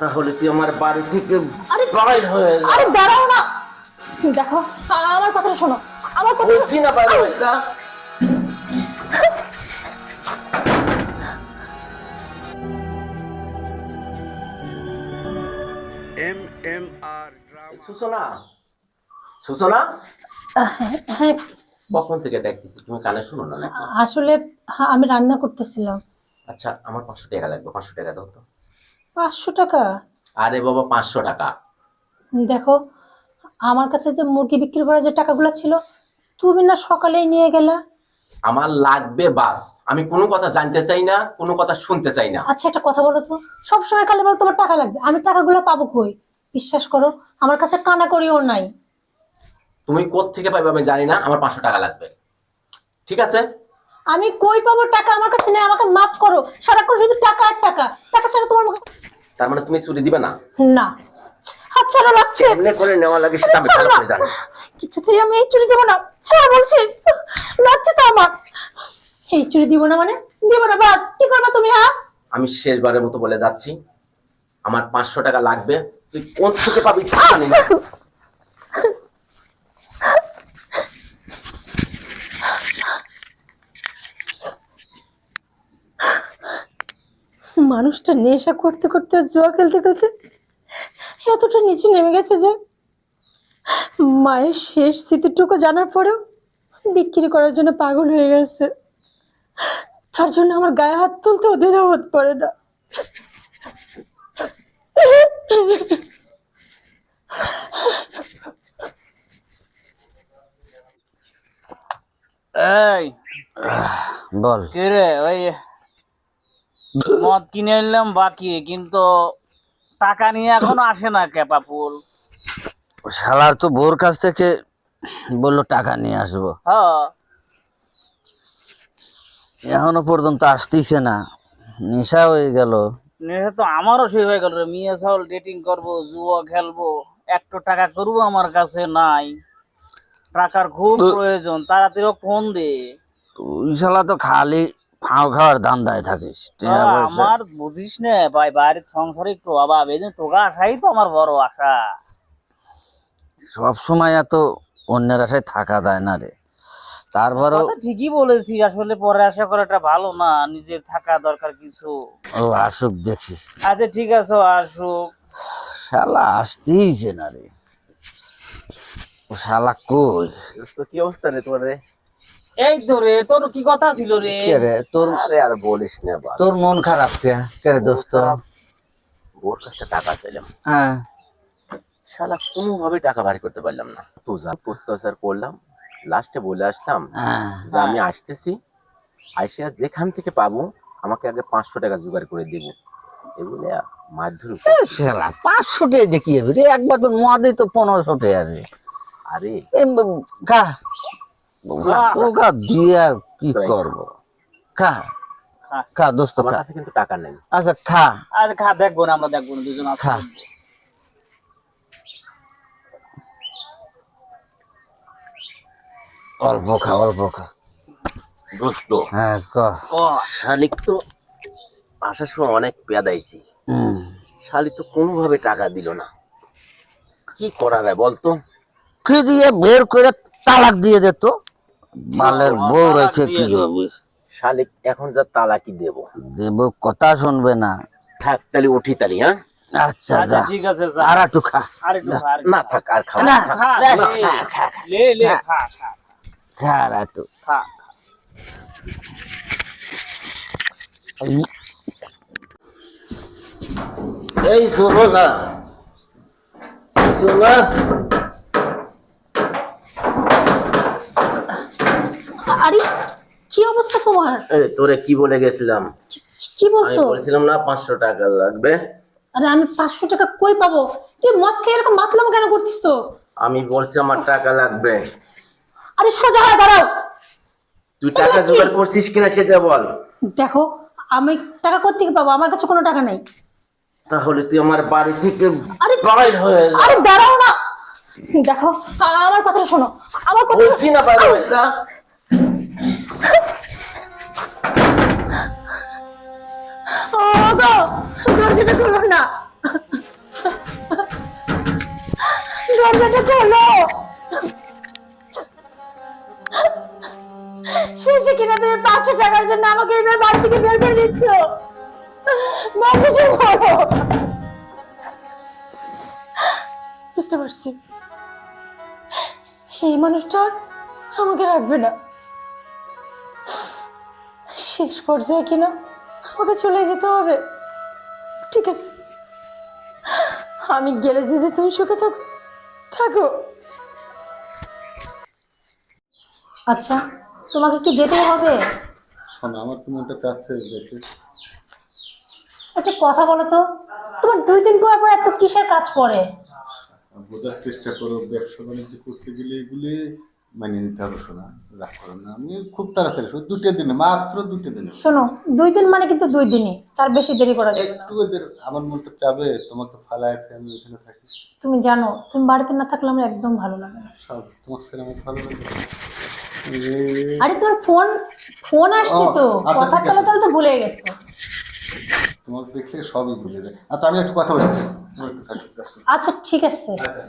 তাহলে তুই আমার বাড়ি থেকে বাইর হয়ে যা। আরে দাঁড়াও না। দেখো আমার কথাটা শোনো। আমার কথা বলছি না বাইরে হয়ে যা। এম এম আর সুসনা সুসনা? হ্যাঁ কখন থেকে দেখতেছি? তুমি কানে শুনো না নাকি? আসলে হ্যাঁ, আমি রান্না করতেছিলাম। আচ্ছা আমার পাঁচশো টাকা লাগবে পাঁচশো টাকা দাও তো। পাঁচশো টাকা? আরে বাবা পাঁচশো টাকা। দেখো আমার কাছে যে মুরগি বিক্রি করার যে টাকাগুলো ছিল তুমি না সকালেই নিয়ে গেলা? আমার লাগবে বাস। আমি কোনো কথা জানতে চাই না কোনো কথা শুনতে চাই না। আচ্ছা একটা কথা বলো তো। সবসময় খালি বলো তোমার টাকা লাগবে আমি টাকাগুলো পাবো কই? বিশ্বাস করো আমার কাছে কানা করিও নাই। তুমি থেকে পাইবে আমি জানি না আমার পাঁচশো টাকা লাগবে। ঠিক আছে? আমি কই পাবো টাকা? আমার কাছে নেই আমাকে মাফ করো। সারাক্ষণ শুধু টাকা আর টাকা। টাকা ছাড়া তোমার মুখে তার মানে তুমি চুরি দিবে না? না। হাত ছাড়া লাগছে। এমনি করে নেওয়া লাগে সেটা আমি ভালো করে জানি। কিছুতেই আমি এই চুরি দেবো না। ছাড়া বলছি লাগছে তো আমার। এই চুরি দিব না মানে? দিব না বাস। কি করবা তুমি হ্যাঁ? আমি শেষবারের মতো বলে যাচ্ছি। আমার পাঁচশো টাকা লাগবে। তুই কোন থেকে পাবি? জানি না মানুষটা নেশা করতে করতে জুয়া খেলতে খেলতে এতটা নিচে নেমে গেছে যে মায়ের শেষ স্মৃতিটুকু জানার পরেও বিক্রি করার জন্য পাগল হয়ে গেছে। তার জন্য আমার গায়ে হাত তুলতে তুলতেও দ্বিধাবোধ পড়ে না। এই বল। কে রে? ওই মদ কিনে নিলাম বাকি কিন্তু টাকা নিয়ে এখনও আসে না ক্যাপা ফুল। শালার তো বোর কাছ থেকে বলল টাকা নিয়ে আসব। হ্যাঁ। এখনও পর্যন্ত আসতিছে না। নেশা হয়ে গেল। নেশা তো আমারও সেই হয়ে গেল রে মেয়ে চাউল ডেটিং করব জুয়া খেলব একটু টাকা করব আমার কাছে নাই। টাকার খুব প্রয়োজন তাড়াতাড়ি ফোন দে। তুই শালা তো খালি ফাও খাওয়ার ধান্দায় থাকিস। টাকা আহ, পয়সা- আমার বুঝিস না ভাই বাড়ির সংসারে একটু অভাব এই তোকে আসাই তো আমার বড় আশা। সব এত অন্যের আশায় থাকা যায় না রে। তারপরও ঠিকই বলেছি আসলে পরে আশা করাটা ভালো না নিজের থাকা দরকার কিছু। ও আসুক দেখি। আচ্ছা ঠিক আছে আসুক। শালা আসতেইছে না রে। শালা কই? তো কি অবস্থা রে তোমার রে? এই তো রে তোর কি কথা ছিল রে? রে তোর আরে আর বলিস না তোর মন খারাপ কে? কে রে দোস্ত? ওর কাছে টাকা চাইলাম। হ্যাঁ। শালা কোনোভাবে টাকা বাড়ি করতে পারলাম না। তো যা অত্যাচার করলাম লাস্টে বলে আসলাম হ্যাঁ। যে আমি আসতেছি আইসিয়া যেখান থেকে পাবো আমাকে আগে পাঁচশো টাকা জোগাড় করে দেবো। এগুলো মারধর শালা পাঁচশো টাকা দেখি যাবে রে একবার তো মদে তো পনেরোশো টাকা আরে। এম, দিয়ে কি করব? খা। খা। দোস্ত খা। কাছে কিন্তু টাকা নেই। আচ্ছা খা। আজ খা দেখব না আমরা দেখব না দুজন খা। অল্প খা অল্প খা। দোস্ত হ্যাঁ ক। শালিক তো আসার সময় অনেক পেদাইছি। হুম। শালি তো কোনোভাবে টাকা দিল না। কি করা যায় বলতো? কি দিয়ে বের করে তালাক দিয়ে দে তো? মালের বউ রেখে কি হবে? শালিক এখন যা তালাকি দেব। দেব কথা শুনবে না। থাক তাহলে উঠি তালি হ্যাঁ? আচ্ছা আচ্ছা ঠিক আছে যা। আর একটু খা। আর একটু খা, না থাক আর খাওয়া না, খা, না, লে, খা, খা, খা। লে, লে, খা, খা, খা আর একটু। খা। এই শোনো না। আরে কি অবস্থা তোমার? তোরে কি বলে গেছিলাম? কি- বলছো? বলেছিলাম না পাঁচশো টাকা লাগবে। আরে আমি পাঁচশো টাকা কই পাবো? তুই মদ খেয়ে এরকম মাতলাম কেন করতিস আমি বলছি আমার টাকা লাগবে। আরে সোজা হয়ে দাঁড়াও। তুই টাকা জোগাড় করছিস কিনা সেটা বল। দেখো আমি টাকা কোথেকে পাবো? আমার কাছে কোনো টাকা নাই। তাহলে তুই আমার বাড়ি থেকে আরে বাইর হয়ে যা। আরে দাঁড়াও না। দেখো আমার কথাটা শোনো। আমার কথা বলছি না বাইর হয়ে যা। না। দরজাটা খোলো। কিনা তুমি পাঁচশো থেকে বের করে দিচ্ছ। বুঝতে পারছি। এই মানুষটার আমাকে রাখবে না। শেষ পর্যায়ে কিনা আমাকে চলে যেতে হবে। ঠিক আছে। আমি গেলে যদি তুমি সুখে থাকো থাকো। আচ্ছা তোমাকে কি যেতে হবে? শোনো আমার তুমি ওটা চাচ্ছে যেতে একটা কথা বলো তো তোমার দুই দিন পর পর এত কিসের কাজ পড়ে? বোঝার চেষ্টা করো ব্যবসা বাণিজ্য করতে গেলে এগুলি মানিয়ে নিতে হবে শোনা রাগ করো না। আমি খুব তাড়াতাড়ি শুধু দুটো দিনে মাত্র দুটো দিনে। শোনো দুই দিন মানে কিন্তু দুই দিনই তার বেশি দেরি করা যাবে না। একটু এদের আমার মনটা চাবে তোমাকে ফালায় আমি ওখানে থাকি। তুমি জানো তুমি বাড়িতে না থাকলে আমার একদম ভালো লাগে না। সব তোমার ছেলে আমার ভালো লাগে। আরে তোর ফোন ফোন আসছে তো কথা। বলে তাহলে তো ভুলে গেছো। তোমাকে দেখলে সবই ভুলে যায়। আচ্ছা আমি একটু কথা বলছি। আচ্ছা ঠিক আছে। আচ্ছা।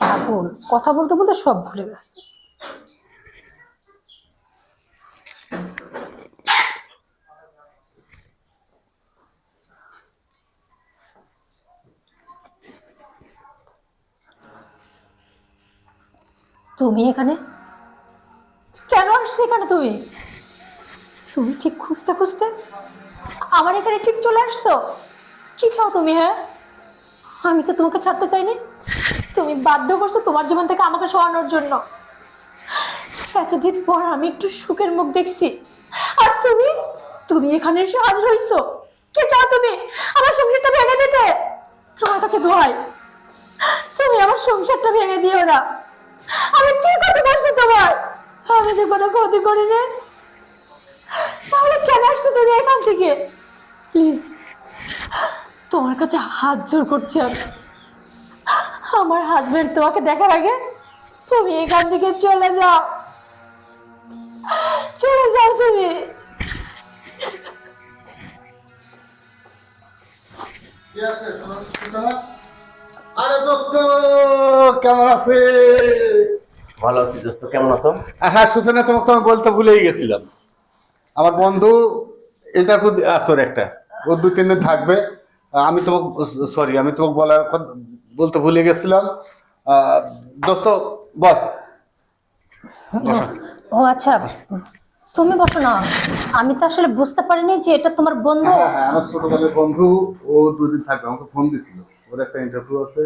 পাগল। কথা বলতে বলতে সব ভুলে গেছে। তুমি এখানে? কেন আসছো এখানে তুমি? তুমি ঠিক খুঁজতে খুঁজতে আমার এখানে ঠিক চলে আসছো? কি চাও তুমি হ্যাঁ? আমি তো তোমাকে ছাড়তে চাইনি। তুমি বাধ্য করছ তোমার জীবন থেকে আমাকে সরানোর জন্য। এতদিন পর আমি একটু সুখের মুখ দেখছি। আর তুমি তুমি এখানে এসে হাজির হইছো। কে চাও তুমি? আমার সংসারটা ভেঙে দিতে। তোমার কাছে দোহাই। তুমি আমার সংসারটা ভেঙে দিও না। আমি কি ক্ষতি করছি তোমার? আমি তো কোনো ক্ষতি করি করিনি তাহলে কেন আসছো তুমি এখান থেকে? প্লিজ, তোমার কাছে হাত জোর করছি আমি। আমার হাজবেন্ড তোমাকে দেখার আগে তুমি এখান থেকে চলে যাও। চলে যাও তুমি? আরে দোস্ত কেমন আছে? ভালো আছি দোস্ত কেমন আছো? হ্যাঁ সূচনা তোমাকে আমি বলতে ভুলেই গেছিলাম। আমার বন্ধু এটা খুব আসর একটা। ও দু তিন দিন থাকবে। আমি তোমাকে সরি আমি তোমাকে বলার বলতে ভুলে গেছিলাম। দোস্ত বল ও আচ্ছা তুমি বসো না। আমি তো আসলে বুঝতে পারিনি যে এটা তোমার বন্ধু। হ্যাঁ হ্যাঁ আমার ছোটবেলার বন্ধু ও দুদিন থাকবে আমাকে ফোন দিছিল। ওর একটা ইন্টারভিউ আছে।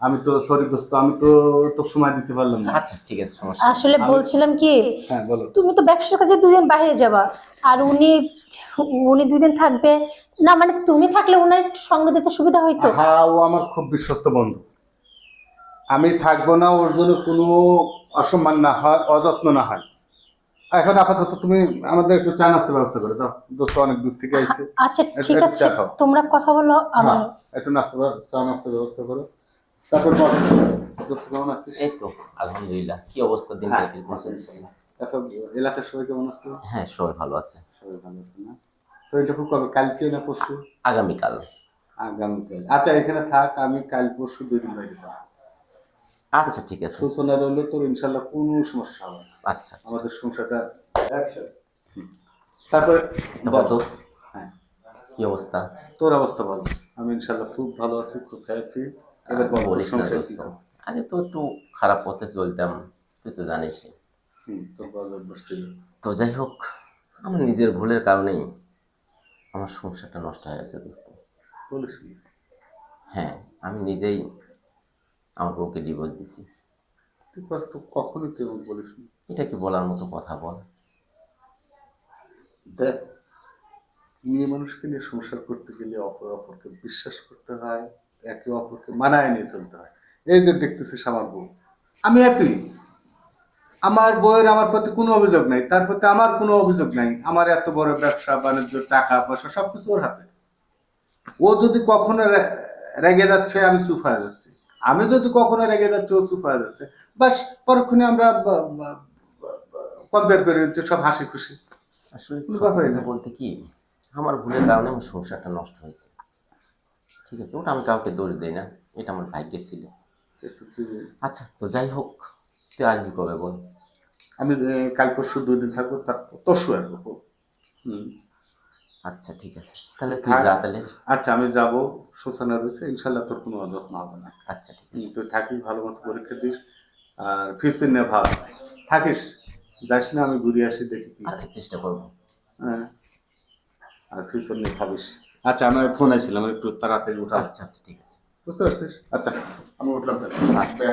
আমি তো সরি দোস্ত আমি তো তো সময় দিতে পারলাম না। আচ্ছা ঠিক আছে সমস্যা আসলে বলছিলাম কি হ্যাঁ বলো। তুমি তো ব্যবসার কাজে দুদিন বাইরে যাবা আর উনি উনি দুদিন থাকবে। না মানে তুমি থাকলে ওনার একটু সঙ্গ দিতে সুবিধা হইতো। হ্যাঁ ও আমার খুব বিশ্বস্ত বন্ধু। আমি থাকব না ওর জন্য কোনো অসম্মান না হয় অযত্ন না হয়। এখন আপাতত তুমি আমাদের একটু চা নাস্তার ব্যবস্থা করে দাও। দোস্ত অনেক দূর থেকে আইছে। আচ্ছা ঠিক আছে তোমরা কথা বলো আমি হ্যাঁ, একটু নাস্তা চা নাস্তার ব্যবস্থা করো। তারপর বল। দোস্ত কেমন আছিস? এই তো আলহামদুলিল্লাহ। কি অবস্থা দিন চলছে? তারপর এলাকার সবাই কেমন আছে? হ্যাঁ সবাই ভালো আছে। সবাই ভালো আছে না? তো এটা খুব কবে কালকে না পরশু? আগামীকাল। আগামীকাল। আচ্ছা এখানে থাক আমি কাল পরশু দুই দিন বাইরে যাব। আচ্ছা ঠিক আছে। সূচনা রইলে তোর ইনশাল্লাহ কোনো সমস্যা হবে না। আচ্ছা আচ্ছা। আমাদের সংসারটা হুম। তারপরে তারপর বল। দোস্ত? হ্যাঁ। কি অবস্থা? তোর অবস্থা ভালো আমি ইনশাল্লাহ খুব ভালো আছি খুব হ্যাপি বলিস না দোস্ত। আগে তো একটু খারাপ পথে চলতাম তুই তো জানিস তো যাই হোক আমার নিজের ভুলের কারণেই আমার সংসারটা নষ্ট হয়ে গেছে দোস্ত। হ্যাঁ আমি নিজেই আমার বউকে ডিভোর্স দিছি। কখনোই তুই বলিস। এটা কি বলার মতো কথা বল? দেখ মেয়ে মানুষকে নিয়ে সংসার করতে গেলে অপর অপরকে বিশ্বাস করতে হয়। একে অপরকে মানায় নিয়ে চলতে হয়। এই যে দেখতেছিস আমার বউ। আমি হ্যাপি আমার বউয়ের আমার প্রতি কোনো অভিযোগ নাই তার প্রতি আমার কোনো অভিযোগ নাই। আমার এত বড় ব্যবসা বাণিজ্য টাকা পয়সা সবকিছু ওর হাতে। ও যদি কখনো রেগে যাচ্ছে আমি চুপ হয়ে যাচ্ছি। আমি যদি কখনো রেগে যাচ্ছি ও চুপ হয়ে যাচ্ছে। বাস পরক্ষণে আমরা কম্পেয়ার করে নিচ্ছি সব হাসি খুশি। আসলে। বলতে কি আমার ভুলের কারণে আমার সংসারটা নষ্ট হয়েছে। ঠিক আছে ওটা আমি কাউকে দোষ দিই না এটা আমার ভাগ্যে ছিল। আচ্ছা তো যাই হোক তুই আসবি কবে বল? আমি কাল পরশু দুই দিন থাকব তারপর তরশু আসব। হুম। আচ্ছা ঠিক আছে তাহলে তুই যা তাহলে। আচ্ছা আমি যাব সূচনা রয়েছে ইনশাল্লাহ তোর কোনো অযত্ন হবে না। আচ্ছা ঠিক আছে। তুই থাকিস ভালো মতো পরীক্ষা দিস আর ফিরছিস নিয়ে ভাব থাকিস যাস না আমি ঘুরে আসি দেখি আচ্ছা চেষ্টা করব। হ্যাঁ আর ফিউচার নিয়ে ভাবিস আচ্ছা আমি ফোন আসছিলাম একটু তাড়াতাড়ি উঠা আচ্ছা আচ্ছা ঠিক আছে। বুঝতে পারছিস? আচ্ছা আমি উঠলাম তাহলে। আচ্ছা।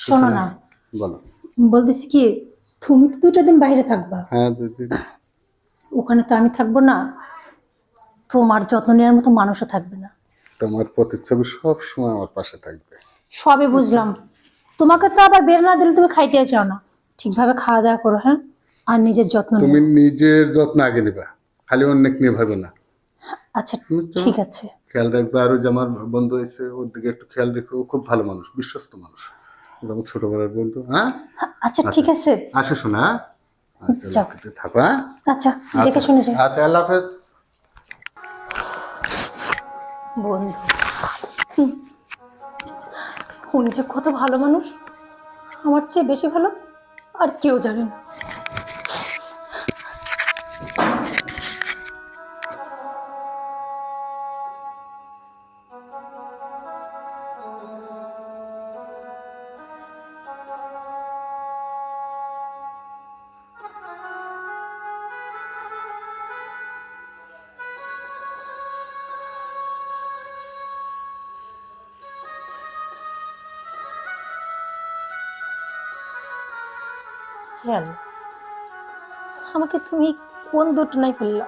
শোনো না। বলো। বলতেছি কি তুমি তো দুটো দিন বাইরে থাকবা। হ্যাঁ দিদি ওখানে তো আমি থাকব না। তোমার যত্ন নেওয়ার মতো মানুষও থাকবে না। তোমার প্রতিচ্ছবি সব সময় আমার পাশে থাকবে। সবই বুঝলাম। তোমাকে তো আবার বের না দিলে তুমি খাইতে চাও না। ঠিকভাবে খাওয়া দাওয়া করো হ্যাঁ? আর নিজের যত্ন তুমি নিজের যত্ন আগে নিবা। খালি অনেক নিয়ে ভাবে না। আচ্ছা ঠিক আছে। খেয়াল রাখবে আরও যে আমার বন্ধু হয়েছে ওর দিকে একটু খেয়াল রেখো। ও খুব ভালো মানুষ বিশ্বস্ত মানুষ। ছোটবেলার বন্ধু হ্যাঁ? আচ্ছা ঠিক আছে। আসে শোনা। হ্যাঁ? আচ্ছা থাকো হ্যাঁ? আচ্ছা। দেখে শুনে যাও। আচ্ছা আল্লাহ হাফেজ। বন্ধু হুম। উনি যে কত ভালো মানুষ। আমার চেয়ে বেশি ভালো আর কেউ জানে না। আল্লাহ, আমাকে তুমি কোন দুটনায় ফেললা?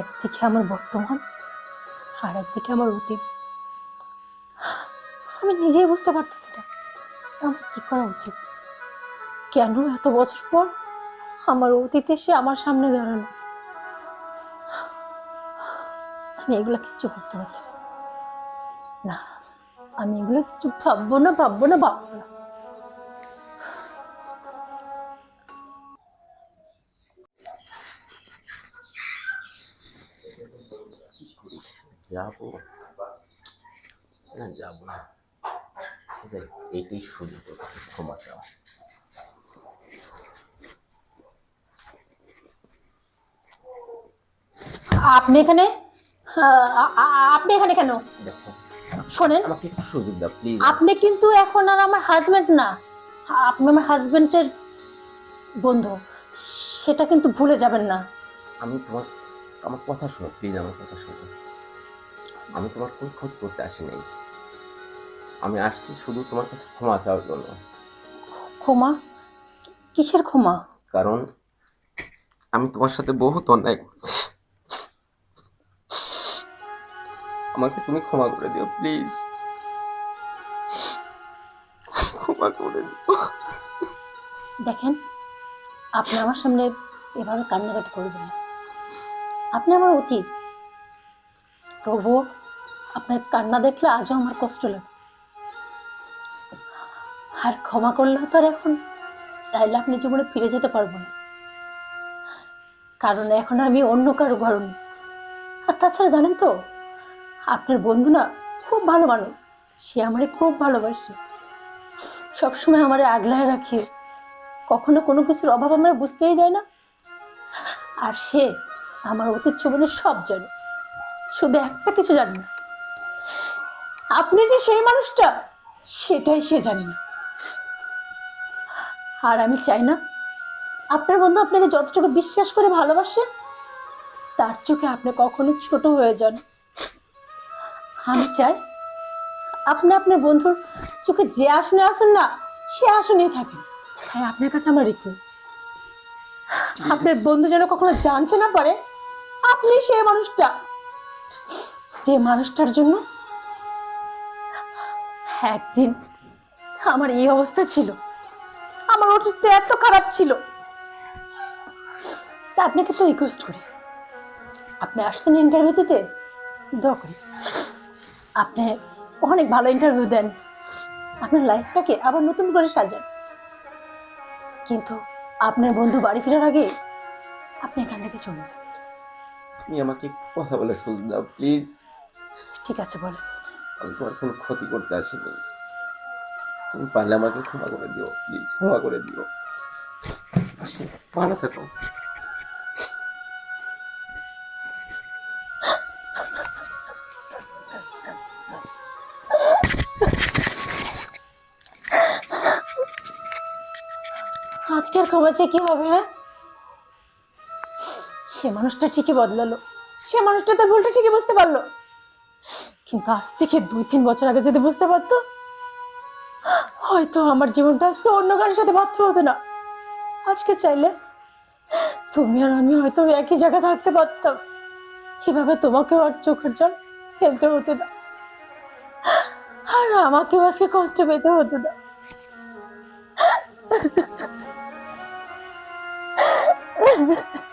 একদিকে আমার বর্তমান আর একদিকে আমার অতীত। আমি নিজেই বুঝতে পারতেছি না আমার কি করা উচিত? কেন এত বছর পর আমার অতীত এসে আমার সামনে দাঁড়াল? আমি এগুলো কিচ্ছু ভাবতে পারতেছি না। না আমি এগুলো কিচ্ছু ভাববো না ভাববো না ভাববো না। যাব। না যাব না। যাই এইটাই সুযোগ ক্ষমা চাওয়া। আপনি এখানে? আ- আপনি এখানে কেন? শোনেন। আমাকে একটু সুযোগ দাও প্লিজ আপনি কিন্তু এখন আর আমার হাজবেন্ড না। আপনি আমার হাজবেন্ডের বন্ধু। সেটা কিন্তু ভুলে যাবেন না। আমি তোমার আমার কথা শোনো প্লিজ আমার কথা শোনো। আমি তোমার কোনো ক্ষতি করতে আসি নাই আমি আসছি শুধু তোমার কাছে ক্ষমা চাওয়ার জন্য। ক্ষমা? কিসের ক্ষমা? কারণ আমি তোমার সাথে বহুত অন্যায় করছি। আমাকে তুমি ক্ষমা করে দিও প্লিজ। ক্ষমা করে দিও। দেখেন আপনি আমার সামনে এভাবে কান্নাকাটি করবেন আপনি আমার অতীত। তবুও আপনার কান্না দেখলে আজও আমার কষ্ট লাগে। আর ক্ষমা করলেও তো আর এখন চাইলে আপনি জীবনে ফিরে যেতে পারব না। কারণ এখন আমি অন্য কারও ঘর নেই। আর তাছাড়া জানেন তো, আপনার বন্ধু না খুব ভালো মানুষ। সে আমারে খুব ভালোবাসে। সবসময় আমারে আগলায় রাখে। কখনো কোনো কিছুর অভাব আমরা বুঝতেই দেয় না। আর সে আমার অতীত সম্বন্ধে সব জানে। শুধু একটা কিছু জানে না। আপনি যে সেই মানুষটা সেটাই সে জানে না। আর আমি চাই না আপনার বন্ধু আপনাকে যতটুকু বিশ্বাস করে ভালোবাসে তার চোখে আপনি কখনো ছোট হয়ে যান। আমি চাই আপনি আপনার বন্ধুর চোখে যে আসনে আসেন না সে আসনেই থাকেন হ্যাঁ আপনার কাছে আমার রিকোয়েস্ট আপনার বন্ধু যেন কখনো জানতে না পারে আপনি সেই মানুষটা। যে মানুষটার জন্য একদিন আমার এই অবস্থা ছিল। আমার অতীতটা এত খারাপ ছিল। তা আপনাকে তো রিকোয়েস্ট করি। আপনি আসতেন ইন্টারভিউ দিতে? দোয়া করি। আপনি অনেক ভালো ইন্টারভিউ দেন। আপনার লাইফটাকে আবার নতুন করে সাজান। কিন্তু আপনার বন্ধু বাড়ি ফেরার আগে আপনি এখান থেকে চলে যান। তুমি আমাকে কথা বলে সুযোগ দাও প্লিজ ঠিক আছে বলে আমি তোমার কোনো ক্ষতি করতে আসিনি। তুমি পারলে আমাকে ক্ষমা করে দিও, প্লিজ ক্ষমা করে দিও। ভালো থাকো আজকের খবর চেয়ে কি হবে হ্যাঁ? সে মানুষটা ঠিকই বদলালো। সে মানুষটা তার ভুলটা ঠিকই বুঝতে পারল। কিন্তু আজ থেকে দুই, তিন বছর আগে যদি বুঝতে পারতো, হয়তো আমার জীবনটা আজকে অন্য কারোর সাথে বাধ্য হতো না। আজকে চাইলে তুমি আর আমি হয়তো একই জায়গায় থাকতে পারতাম। এভাবে তোমাকেও আর চোখের জল ফেলতে হতো না। আর আমাকেও আজকে কষ্ট পেতে হতো না।